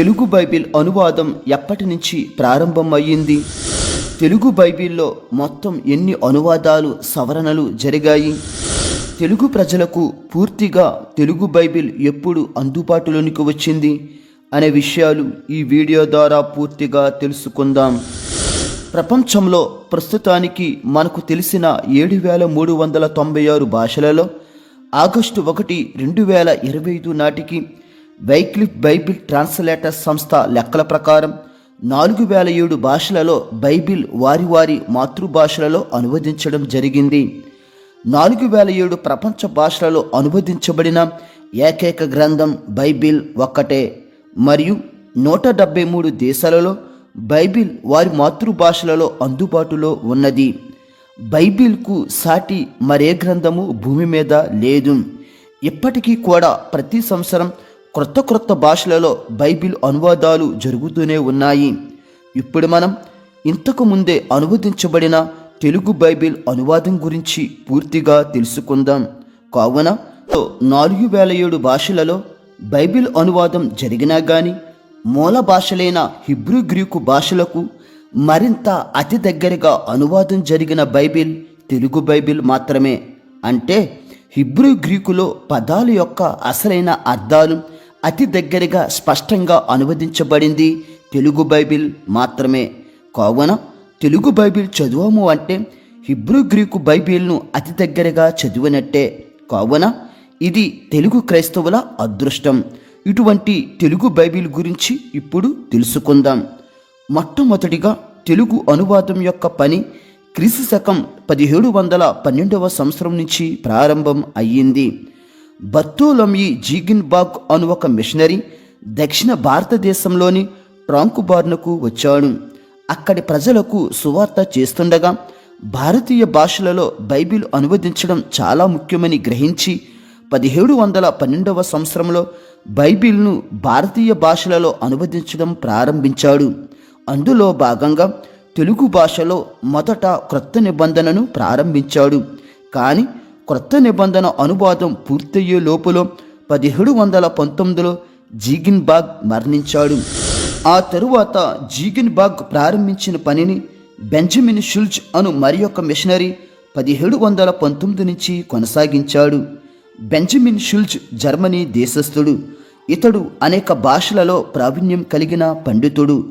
Telugu Bible అనువాదం ఎప్పటి నుంచి ప్రారంభమయ్యింది? తెలుగు బైబిల్లో మొత్తం ఎన్ని అనువాదాలు సవరణలు జరిగాయి? తెలుగు ప్రజలకు పూర్తిగా తెలుగు బైబిల్ ఎప్పుడు అందుబాటులోనికి వచ్చింది? అనే విషయాలు ఈ వీడియో ద్వారా పూర్తిగా తెలుసుకుందాం. ప్రపంచంలో ప్రస్తుతానికి మనకు తెలిసిన ఏడు వేల మూడు వందల తొంభై ఆరు భాషలలో ఆగస్టు ఒకటి రెండు వేల ఇరవై ఐదు నాటికి వైక్లిఫ్ బైబిల్ ట్రాన్స్లేటర్ సంస్థ లెక్కల ప్రకారం నాలుగు వేల ఏడు భాషలలో బైబిల్ వారి వారి మాతృభాషలలో అనువదించడం జరిగింది. నాలుగు వేల ఏడు ప్రపంచ భాషలలో అనువదించబడిన ఏకైక గ్రంథం బైబిల్ ఒక్కటే. మరియు నూట డెబ్బై మూడు దేశాలలో బైబిల్ వారి మాతృభాషలలో అందుబాటులో ఉన్నది. బైబిల్కు సాటి మరే గ్రంథము భూమి మీద లేదు. ఇప్పటికీ కూడా ప్రతి సంవత్సరం క్రొత్త క్రొత్త భాషలలో బైబిల్ అనువాదాలు జరుగుతూనే ఉన్నాయి. ఇప్పుడు మనం ఇంతకు ముందే అనువదించబడిన తెలుగు బైబిల్ అనువాదం గురించి పూర్తిగా తెలుసుకుందాం. కావున నాలుగు వేల ఏడు భాషలలో బైబిల్ అనువాదం జరిగినా గాని మూల భాషలైన హిబ్రూ గ్రీకు భాషలకు మరింత అతి దగ్గరగా అనువాదం జరిగిన బైబిల్ తెలుగు బైబిల్ మాత్రమే. అంటే హిబ్రూ గ్రీకులో పదాల యొక్క అసలైన అర్థాలు అతి దగ్గరగా స్పష్టంగా అనువదించబడింది తెలుగు బైబిల్ మాత్రమే. కావున తెలుగు బైబిల్ చదువము అంటే హిబ్రూ గ్రీకు బైబిల్ను అతి దగ్గరగా చదివినట్టే. కావున ఇది తెలుగు క్రైస్తవుల అదృష్టం. ఇటువంటి తెలుగు బైబిల్ గురించి ఇప్పుడు తెలుసుకుందాం. మొట్టమొదటిగా తెలుగు అనువాదం యొక్క పని క్రీస్తు శకం పదిహేడు వందల పన్నెండవ సంవత్సరం నుంచి ప్రారంభం అయ్యింది. బర్తోలమ్యి జీగిన్బాగ్ అను ఒక మిషనరీ దక్షిణ భారతదేశంలోని ట్రాంకుబార్నకు వచ్చాడు. అక్కడి ప్రజలకు సువార్త చేస్తుండగా భారతీయ భాషలలో బైబిల్ అనువదించడం చాలా ముఖ్యమని గ్రహించి పదిహేడు వందల పన్నెండవ సంవత్సరంలో బైబిల్ను భారతీయ భాషలలో అనువదించడం ప్రారంభించాడు. అందులో భాగంగా తెలుగు భాషలో మొదట క్రొత్త నిబంధనను ప్రారంభించాడు. కానీ క్రొత్త నిబంధన అనువాదం పూర్తయ్యే లోపల పదిహేడు వందల పంతొమ్మిదిలో జీగిన్ బాగ్ మరణించాడు. ఆ తరువాత జీగిన్ బాగ్ ప్రారంభించిన పనిని బెంజమిన్ షుల్జ్ అను మరి యొక్క మిషనరీ పదిహేడు వందల పంతొమ్మిది నుంచి కొనసాగించాడు. బెంజమిన్ షుల్జ్ జర్మనీ దేశస్థుడు. ఇతడు అనేక భాషలలో ప్రావీణ్యం కలిగిన పండితుడు.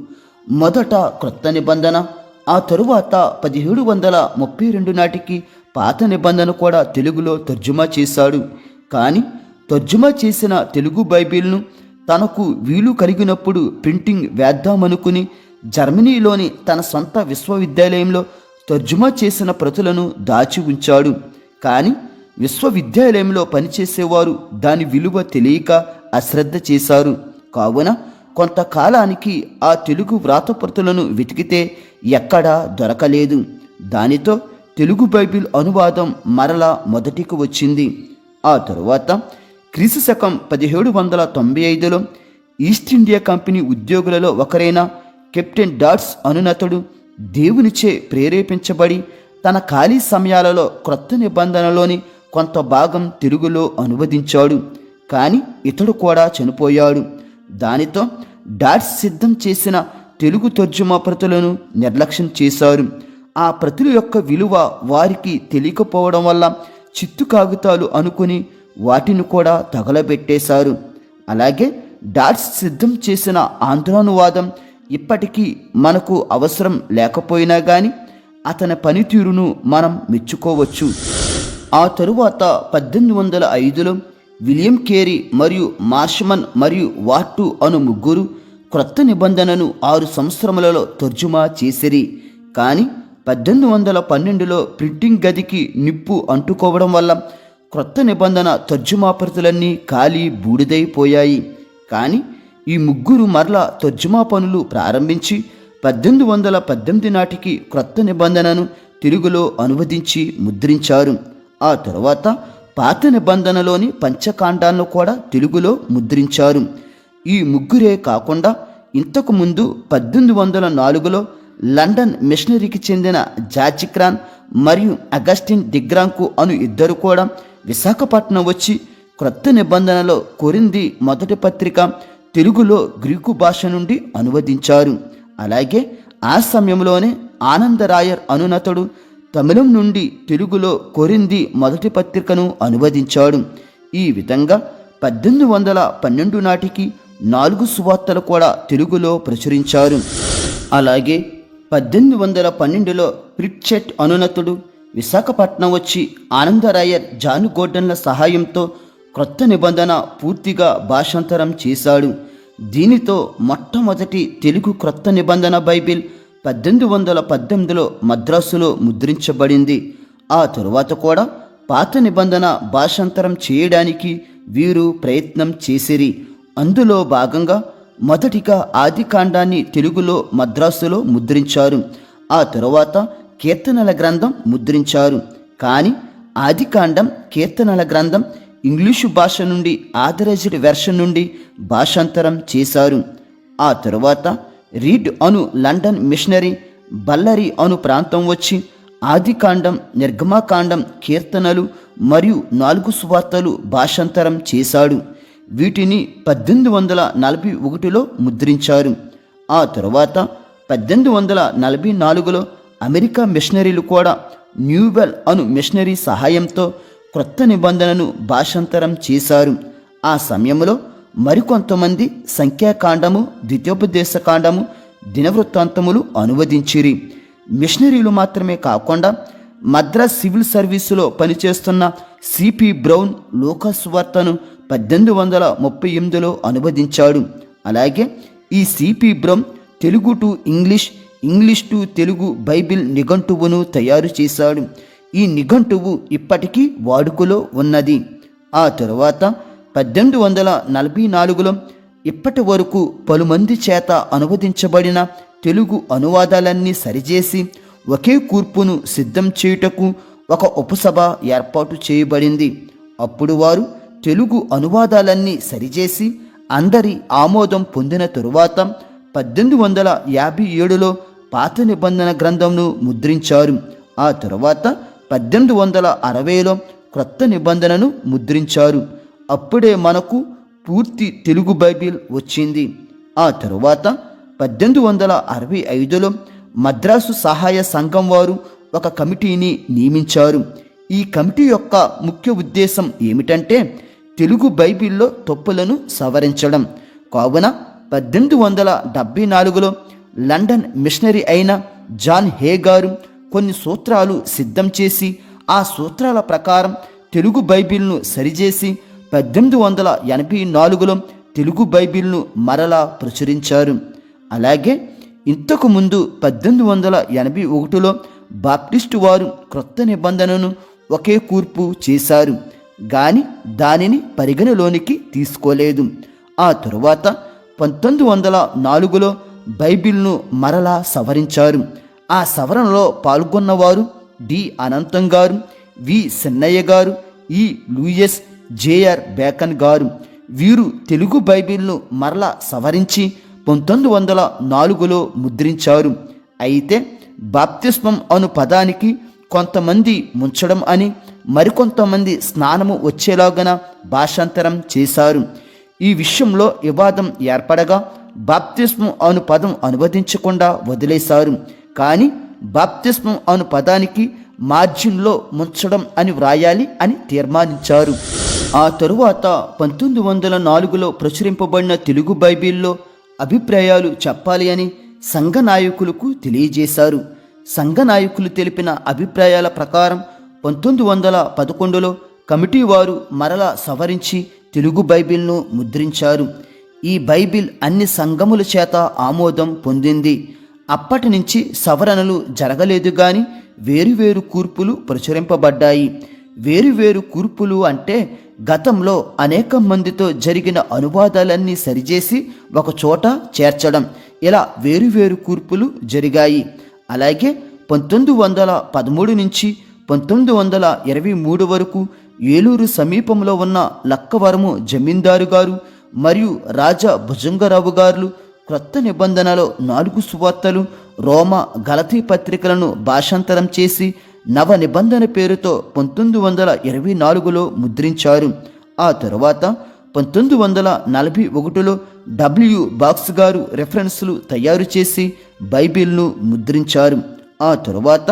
మొదట క్రొత్త నిబంధన ఆ తరువాత పదిహేడు వందల ముప్పై రెండు నాటికి పాత నిబంధన కూడా తెలుగులో తర్జుమా చేశాడు. కానీ తర్జుమా చేసిన తెలుగు బైబిల్ను తనకు వీలు కలిగినప్పుడు ప్రింటింగ్ వేద్దామనుకుని జర్మనీలోని తన సొంత విశ్వవిద్యాలయంలో తర్జుమా చేసిన ప్రతులను దాచి ఉంచాడు. కానీ విశ్వవిద్యాలయంలో పనిచేసేవారు దాని విలువ తెలియక అశ్రద్ధ చేశారు. కావున కొంతకాలానికి ఆ తెలుగు వ్రాతప్రతులను వెతికితే ఎక్కడా దొరకలేదు. దానితో తెలుగు బైబిల్ అనువాదం మరలా మొదటికి వచ్చింది. ఆ తరువాత క్రీస్తు శకం పదిహేడు వందల తొంభై ఐదులో ఈస్ట్ ఇండియా కంపెనీ ఉద్యోగులలో ఒకరైన కెప్టెన్ డాట్స్ అనునతుడు దేవునిచే ప్రేరేపించబడి తన ఖాళీ సమయాలలో క్రొత్త నిబంధనలోని కొంత భాగం తెలుగులో అనువదించాడు. కానీ ఇతడు కూడా చనిపోయాడు. దానితో డాట్స్ సిద్ధం చేసిన తెలుగు తర్జుమా ప్రతులను నిర్లక్ష్యం చేశారు. ఆ ప్రతుల యొక్క విలువ వారికి తెలియకపోవడం వల్ల చిత్తు కాగితాలు అనుకుని వాటిని కూడా తగలబెట్టేశారు. అలాగే డాట్స్ సిద్ధం చేసిన ఆంధ్రానువాదం ఇప్పటికీ మనకు అవసరం లేకపోయినా కానీ అతని పనితీరును మనం మెచ్చుకోవచ్చు. ఆ తరువాత పద్దెనిమిది వందల ఐదులో విలియం కేరీ మరియు మార్షమన్ మరియు వార్టు అను ముగ్గురు క్రొత్త నిబంధనను ఆరు సంవత్సరములలో తర్జుమా చేసిరి. కానీ పద్దెనిమిది వందల పన్నెండులో ప్రింటింగ్ గదికి నిప్పు అంటుకోవడం వల్ల క్రొత్త నిబంధన తర్జుమా ప్రతులన్నీ ఖాళీ బూడిదైపోయాయి. కానీ ఈ ముగ్గురు మరల తర్జుమా పనులు ప్రారంభించి పద్దెనిమిది వందల పద్దెనిమిది నాటికి క్రొత్త నిబంధనను తెలుగులో అనువదించి ముద్రించారు. ఆ తరువాత పాత నిబంధనలోని పంచకాండాలను కూడా తెలుగులో ముద్రించారు. ఈ ముగ్గురే కాకుండా ఇంతకుముందు పద్దెనిమిది వందల నాలుగులో లండన్ మిషనరీకి చెందిన జార్జిక్రాన్ మరియు అగస్టిన్ డిగ్రాంకు అను ఇద్దరు కూడా విశాఖపట్నం వచ్చి క్రొత్త నిబంధనలో కొరింది మొదటి పత్రిక తెలుగులో గ్రీకు భాష నుండి అనువదించారు. అలాగే ఆ సమయంలోనే ఆనందరాయర్ అనునతుడు తమిళం నుండి తెలుగులో కొరింది మొదటి పత్రికను అనువదించాడు. ఈ విధంగా పద్దెనిమిది వందల పన్నెండు నాటికి నాలుగు సువార్తలు కూడా తెలుగులో ప్రచురించారు. అలాగే పద్దెనిమిది వందల పన్నెండులో ప్రిట్చెట్ అనునతుడు విశాఖపట్నం వచ్చి ఆనందరాయర్ జాన్ గోర్డన్ల సహాయంతో క్రొత్త నిబంధన పూర్తిగా భాషాంతరం చేశాడు. దీనితో మొట్టమొదటి తెలుగు క్రొత్త నిబంధన బైబిల్ పద్దెనిమిది వందల పద్దెనిమిదిలో మద్రాసులో ముద్రించబడింది. ఆ తరువాత కూడా పాత నిబంధన భాషాంతరం చేయడానికి వీరు ప్రయత్నం చేసిరి. అందులో భాగంగా మొదటిగా ఆది కాండాన్ని తెలుగులో మద్రాసులో ముద్రించారు. ఆ తరువాత కీర్తనల గ్రంథం ముద్రించారు. కానీ ఆది కాండం కీర్తనల గ్రంథం ఇంగ్లీషు భాష నుండి ఆథరైజ్డ్ వెర్షన్ నుండి భాషాంతరం చేశారు. ఆ తరువాత రీడ్ అను లండన్ మిషనరీ బల్లరి అను ప్రాంతం వచ్చి ఆదికాండం నిర్గమాకాండం కీర్తనలు మరియు నాలుగు సువార్తలు భాషాంతరం చేశాడు. వీటిని పద్దెనిమిది వందల నలభై ఒకటిలో ముద్రించారు. ఆ తరువాత పద్దెనిమిది వందల నలభై నాలుగులో అమెరికా మిషనరీలు కూడా న్యూవెల్ అను మిషనరీ సహాయంతో క్రొత్త నిబంధనను భాషాంతరం చేశారు. ఆ సమయంలో మరికొంతమంది సంఖ్యాకాండము ద్వితీయోపదేశ కాండము దినవృత్తాంతములు అనువదించిరి. మిషనరీలు మాత్రమే కాకుండా మద్రాస్ సివిల్ సర్వీసులో పనిచేస్తున్న సిపి బ్రౌన్ లోకస్ వార్తను పద్దెనిమిది వందల ముప్పై ఎనిమిదిలో అనువదించాడు. అలాగే ఈ C P Brown Telugu to English English to Telugu Bible నిఘంటువును తయారు చేశాడు. ఈ నిఘంటువు ఇప్పటికీ వాడుకలో ఉన్నది. ఆ తరువాత పద్దెనిమిది వందల నలభై నాలుగులో ఇప్పటి వరకు పలుమంది చేత అనువదించబడిన తెలుగు అనువాదాలన్నీ సరిచేసి ఒకే కూర్పును సిద్ధం చేయుటకు ఒక ఉపసభ ఏర్పాటు చేయబడింది. అప్పుడు వారు తెలుగు అనువాదాలన్నీ సరిచేసి అందరి ఆమోదం పొందిన తరువాత పద్దెనిమిది వందల యాభై ఏడులో పాత నిబంధన గ్రంథంను ముద్రించారు. ఆ తరువాత పద్దెనిమిది వందల అరవైలో క్రొత్త నిబంధనను ముద్రించారు. అప్పుడే మనకు పూర్తి తెలుగు బైబిల్ వచ్చింది. ఆ తరువాత పద్దెనిమిది వందల అరవై ఐదులో మద్రాసు సహాయ సంఘం వారు ఒక కమిటీని నియమించారు. ఈ కమిటీ యొక్క ముఖ్య ఉద్దేశం ఏమిటంటే తెలుగు బైబిల్లో తప్పులను సవరించడం. కావున పద్దెనిమిది వందల డెబ్బై నాలుగులో లండన్ మిషనరీ అయిన జాన్ హే గారు కొన్ని సూత్రాలు సిద్ధం చేసి ఆ సూత్రాల ప్రకారం తెలుగు బైబిల్ను సరిచేసి పద్దెనిమిది వందల ఎనభై నాలుగులో తెలుగు బైబిల్ను మరలా ప్రచురించారు. అలాగే ఇంతకుముందు పద్దెనిమిది వందల ఎనభై ఒకటిలో బాప్టిస్టు వారు క్రొత్త నిబంధనను ఒకే కూర్పు చేశారు. గాని దానిని పరిగణలోనికి తీసుకోలేదు. ఆ తరువాత పంతొమ్మిది వందల నాలుగులో బైబిల్ను మరలా సవరించారు. ఆ సవరణలో పాల్గొన్నవారు డి అనంతం గారు వి సిన్నయ్య గారు ఈ లూయస్ జేఆర్ బేకన్ గారు. వీరు తెలుగు బైబిల్ను మరలా సవరించి పంతొమ్మిది వందల నాలుగులో ముద్రించారు. అయితే బాప్తిస్మం అను పదానికి కొంతమంది ముంచడం అని మరికొంతమంది స్నానము వచ్చేలాగన భాషాంతరం చేశారు. ఈ విషయంలో వివాదం ఏర్పడగా బాప్తిస్మం అను పదం అనువదించకుండా వదిలేశారు. కానీ బాప్తిస్మం అను పదానికి మార్జిన్లో ముంచడం అని వ్రాయాలి అని తీర్మానించారు. ఆ తరువాత పంతొమ్మిది వందల నాలుగులో ప్రచురింపబడిన తెలుగు బైబిల్లో అభిప్రాయాలు చెప్పాలి అని సంఘ నాయకులకు తెలియజేశారు. సంఘ నాయకులు తెలిపిన అభిప్రాయాల ప్రకారం పంతొమ్మిది వందల పదకొండులో కమిటీ వారు మరలా సవరించి తెలుగు బైబిల్ను ముద్రించారు. ఈ బైబిల్ అన్ని సంఘముల చేత ఆమోదం పొందింది. అప్పటి నుంచి సవరణలు జరగలేదు గాని వేరువేరు కూర్పులు ప్రచురింపబడ్డాయి. వేరువేరు కూర్పులు అంటే గతంలో అనేక మందితో జరిగిన అనువాదాలన్నీ సరిచేసి ఒకచోట చేర్చడం. ఇలా వేరువేరు కూర్పులు జరిగాయి. అలాగే పంతొమ్మిది వందల పదమూడు నుంచి పంతొమ్మిది వందల ఇరవై మూడు వరకు ఏలూరు సమీపంలో ఉన్న లక్కవరము జమీందారు గారు మరియు రాజా భుజంగరావు గారు క్రొత్త నిబంధనలో నాలుగు సువార్తలు రోమ గలతీ పత్రికలను భాషాంతరం చేసి నవ నిబంధన పేరుతో పంతొమ్మిది వందల ఇరవై నాలుగులో ముద్రించారు. ఆ తరువాత పంతొమ్మిది వందల నలభై ఒకటిలో డబ్ల్యూ బాక్స్ గారు రెఫరెన్స్లు తయారు చేసి బైబిల్ను ముద్రించారు. ఆ తరువాత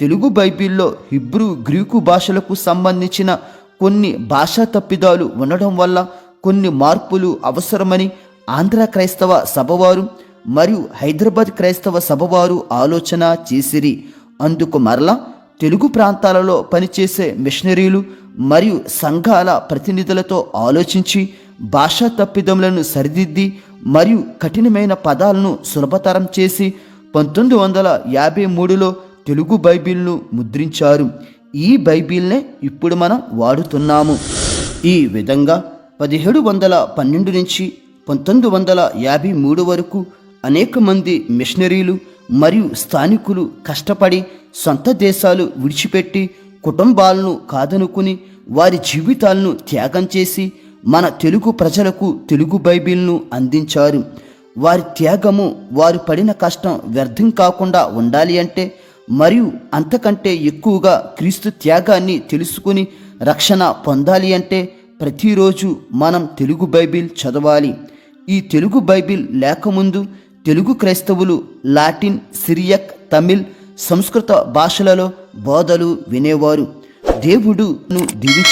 తెలుగు బైబిల్లో హిబ్రూ గ్రీకు భాషలకు సంబంధించిన కొన్ని భాషా తప్పిదాలు ఉండడం వల్ల కొన్ని మార్పులు అవసరమని ఆంధ్ర క్రైస్తవ సభవారు మరియు హైదరాబాద్ క్రైస్తవ సభవారు ఆలోచన చేసిరి. అందుకు మరలా తెలుగు ప్రాంతాలలో పనిచేసే మిషనరీలు మరియు సంఘాల ప్రతినిధులతో ఆలోచించి భాషా తప్పిదములను సరిదిద్ది మరియు కఠినమైన పదాలను సులభతరం చేసి పంతొమ్మిది వందల యాభై మూడులో తెలుగు బైబిల్ను ముద్రించారు. ఈ బైబిల్నే ఇప్పుడు మనం వాడుతున్నాము. ఈ విధంగా పదిహేడు వందల పన్నెండు నుంచి పంతొమ్మిది వందల యాభై మూడు వరకు అనేక మంది మిషనరీలు మరియు స్థానికులు కష్టపడి సొంత దేశాలు విడిచిపెట్టి కుటుంబాలను కాదనుకుని వారి జీవితాలను త్యాగం చేసి మన తెలుగు ప్రజలకు తెలుగు బైబిల్ను అందించారు. వారి త్యాగము వారు పడిన కష్టం వ్యర్థం కాకుండా ఉండాలి అంటే మరియు అంతకంటే ఎక్కువగా క్రీస్తు త్యాగాన్ని తెలుసుకుని రక్షణ పొందాలి అంటే ప్రతిరోజు మనం తెలుగు బైబిల్ చదవాలి. ఈ తెలుగు బైబిల్ లేకముందు తెలుగు క్రైస్తవులు లాటిన్ సిరియక్ తమిళ్ సంస్కృత భాషలలో బోధలు వినేవారు. దేవుడును దీవించు